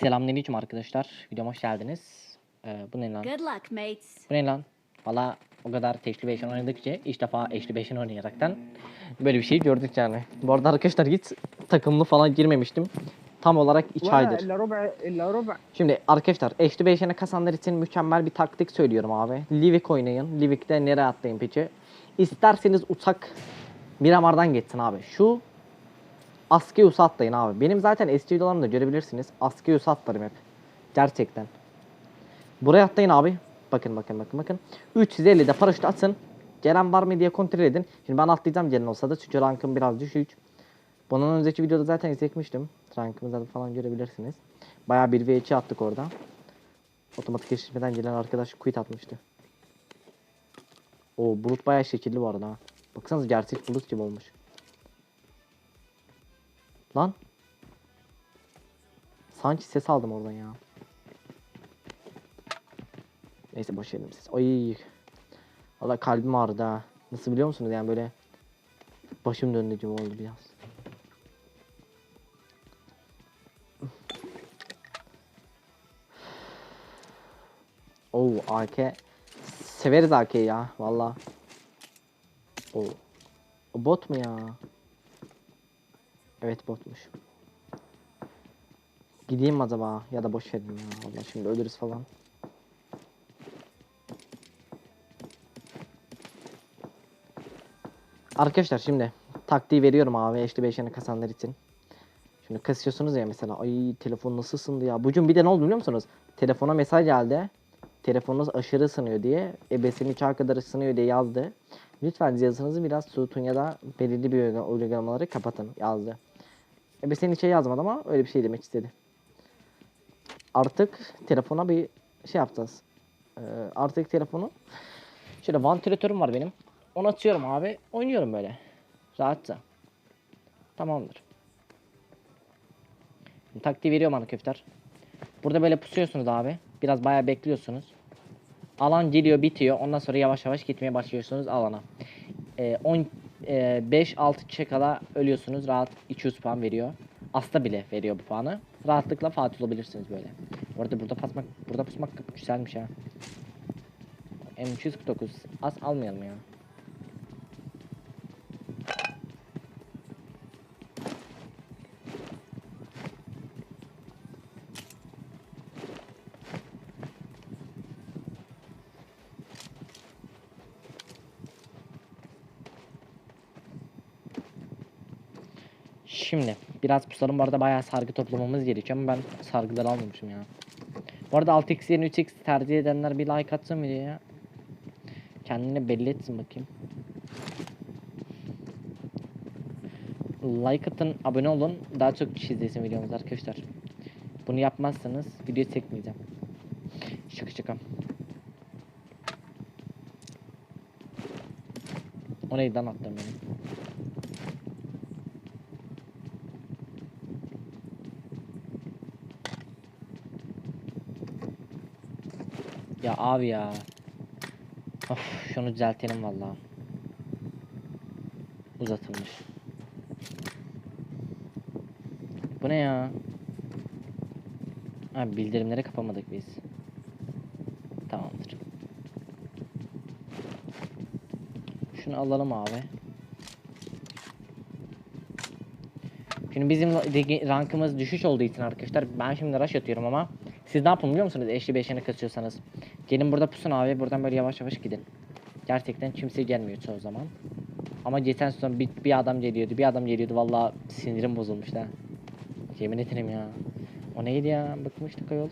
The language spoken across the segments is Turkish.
Selam Selamünaleyküm arkadaşlar. Videoma hoş geldiniz. Ee, bu ne lan? Good luck mates. Bu ne lan? Valla o kadar teşli beşin oynadık ki ilk defa eşli beşin oynayaraktan böyle bir şey gördük yani. Bu arada arkadaşlar git takımlı falan girmemiştim. Tam olarak 2 aydır. Şimdi arkadaşlar eşli beşine kasanlar için mükemmel bir taktik söylüyorum abi. Livik oynayın. Livik'te nereye atlayın peki? İsterseniz uçak Miramar'dan geçsin abi. Şu Askeus'a atlayın abi. Benim zaten eski videolarımda görebilirsiniz. Askeus'a atlarım hep. Gerçekten. Buraya atlayın abi. Bakın bakın bakın bakın. 350'de paraşüt atın. Gelen var mı diye kontrol edin. Şimdi ben atlayacağım gelen olsa da çünkü rankım biraz düşük. Bunun önceki videoda zaten izletmiştim. Rankımızda falan görebilirsiniz. Bayağı bir v2 attık orada. Otomatik eşleşmeden gelen arkadaş quit atmıştı. O bulut bayağı şekilli bu arada. ha. Baksanıza gerçek bulut gibi olmuş. Lan. Sanki ses aldım oradan ya. Neyse boş verelim ses. Ay. Valla kalbim ağrıdı ha. Nasıl biliyor musunuz yani böyle başım döndü gibi oldu biraz. Oo AK. Severiz AK'yi ya valla. Oo. Bot mu ya? Evet botmuş. Gideyim mi acaba ya da boş verin ya. Valla şimdi ölürüz falan. Arkadaşlar şimdi taktiği veriyorum abi eşli beşeni kasanlar için. Şimdi kasıyorsunuz ya mesela ay telefon nasıl ısındı ya. Bugün bir de ne oldu biliyor musunuz? Telefona mesaj geldi. Telefonunuz aşırı ısınıyor diye. Ebesinin çağı kadar ısınıyor diye yazdı. Lütfen cihazınızı biraz soğutun ya da belirli bir uygula- uygulamaları kapatın yazdı. Ebesinin içe yazmadı ama öyle bir şey demek istedi. Artık telefona bir şey yapacağız. Ee, artık telefonu şöyle vantilatörüm var benim. Onu açıyorum abi. Oynuyorum böyle. Rahatça. Tamamdır. Şimdi taktiği veriyorum ana köfter. Burada böyle pusuyorsunuz abi. Biraz bayağı bekliyorsunuz. Alan geliyor bitiyor. Ondan sonra yavaş yavaş gitmeye başlıyorsunuz alana. Ee, 10 e, 5-6 kişi kala ölüyorsunuz. Rahat 200 puan veriyor. Asta bile veriyor bu puanı. Rahatlıkla Fatih olabilirsiniz böyle. Orada burada pusmak burada pusmak güzelmiş ha. M249 az almayalım ya. Şimdi biraz pusalım bu arada bayağı sargı toplamamız gerekiyor ama ben sargıları almamışım ya. Bu arada 6x yerine 3x tercih edenler bir like atsın videoya. Kendini belli etsin bakayım. Like atın, abone olun. Daha çok kişi izlesin videomuzu arkadaşlar. Bunu yapmazsanız video çekmeyeceğim. Şaka şaka. O neyden attım benim? Ya abi ya. Of şunu düzeltelim valla. Uzatılmış. Bu ne ya? Ha bildirimleri kapamadık biz. Tamamdır. Şunu alalım abi. Şimdi bizim rankımız düşüş olduğu için arkadaşlar ben şimdi rush atıyorum ama siz ne yapın biliyor musunuz? Eşli beşeni kasıyorsanız. Gelin burada pusun abi. Buradan böyle yavaş yavaş gidin. Gerçekten kimse gelmiyor çoğu zaman. Ama geçen sezon bir, bir adam geliyordu. Bir adam geliyordu. Vallahi sinirim bozulmuş da. Yemin ederim ya. O neydi ya? Bıkmıştık ayol.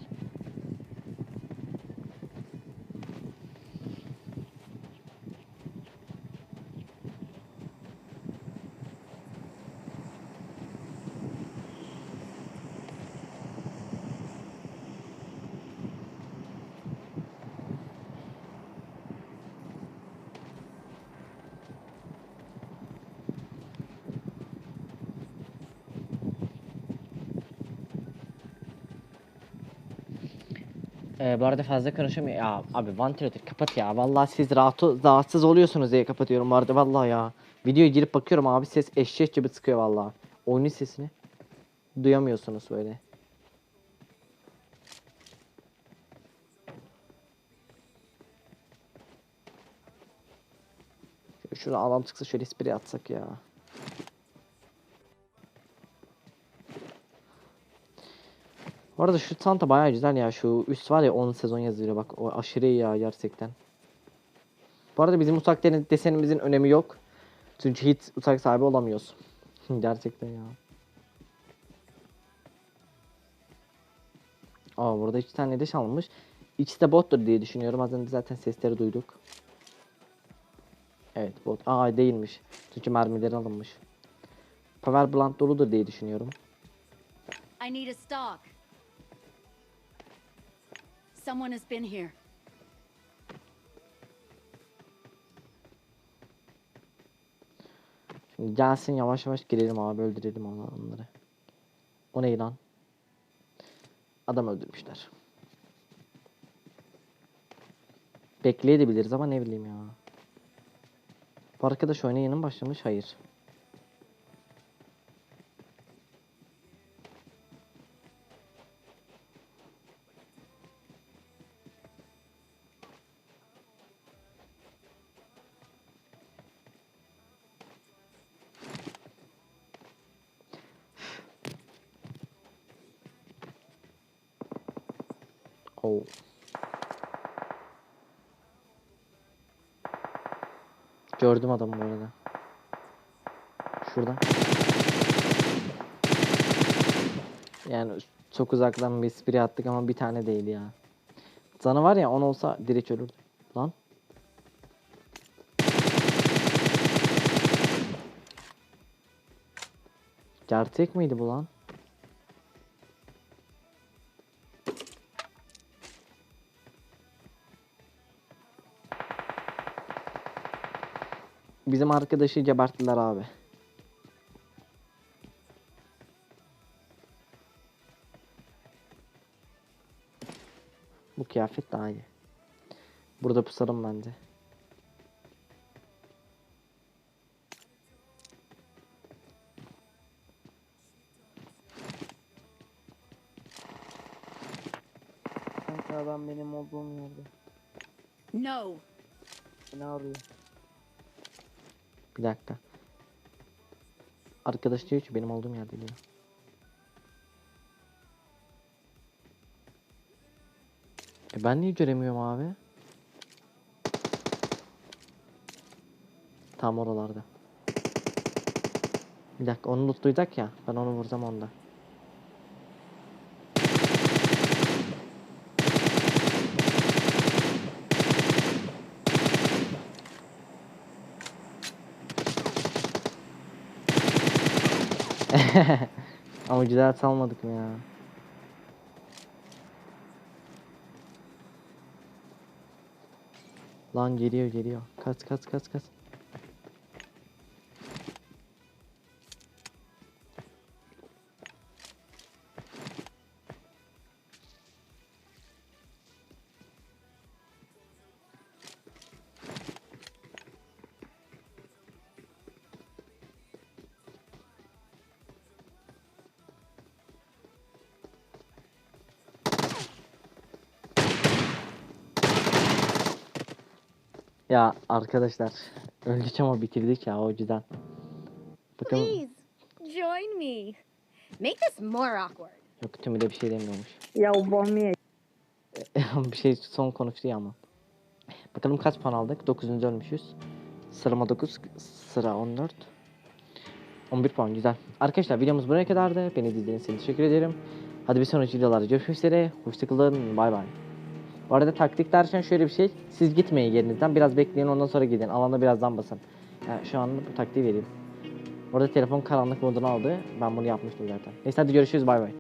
Ee, bu arada fazla konuşamıyorum. Ya abi vantilatör kapat ya. Vallahi siz rahat rahatsız oluyorsunuz diye kapatıyorum bu vallahi ya. Videoya girip bakıyorum abi ses eşek gibi sıkıyor vallahi. Oyunun sesini duyamıyorsunuz böyle. Şuna alam çıksa şöyle sprey atsak ya. Bu arada şu çanta bayağı güzel ya. Şu üst var ya 10 sezon yazıyor bak. O aşırı iyi ya gerçekten. Bu arada bizim uçak desenimizin önemi yok. Çünkü hiç uçak sahibi olamıyoruz. gerçekten ya. Aa burada iki tane deş alınmış. İkisi de bottur diye düşünüyorum. Az önce zaten sesleri duyduk. Evet bot. Aa değilmiş. Çünkü mermileri alınmış. Power Plant doludur diye düşünüyorum. I need a stock. Someone has been here. Gelsin yavaş yavaş girelim abi öldürelim onları. O ne lan? Adam öldürmüşler. Bekleyebiliriz ama ne bileyim ya. Bu arkadaş mi başlamış? Hayır. Oo. Gördüm adamı bu arada. Şurada. Yani çok uzaktan bir espri attık ama bir tane değil ya. Canı var ya on olsa direkt ölürdü. Lan. Gerçek miydi bu lan? Bizim arkadaşı geberttiler abi. Bu kıyafet daha iyi. Burada pusarım bence. Adam benim olduğum yerde. No. Ne arıyor? Bir dakika. Arkadaş diyor ki benim olduğum yerde diyor. E ben niye göremiyorum abi? Tam oralarda. Bir dakika onu lootlayacak ya. Ben onu vuracağım onda. Ama güzel salmadık mı ya? Lan geliyor geliyor. Kaç kaç kaç kaç. Ya arkadaşlar öldük ama bitirdik ya o yüzden. Bakın Please, join me. Make this more awkward. yok tümü de bir şey demiyormuş. Ya Bamiye. bir şey son konuştu ya ama. Bakalım kaç puan aldık? 9. ölmüşüz. Sırama 9, sıra 14. 11 puan güzel. Arkadaşlar videomuz buraya kadardı. Beni izlediğiniz için teşekkür ederim. Hadi bir sonraki videolarda görüşmek üzere. Hoşçakalın. Bay bay. Bu arada taktik derken şöyle bir şey. Siz gitmeyin yerinizden. Biraz bekleyin ondan sonra gidin. Alanda birazdan basın. Yani şu an bu taktiği vereyim. Orada telefon karanlık modunu aldı. Ben bunu yapmıştım zaten. Neyse hadi görüşürüz. Bay bay.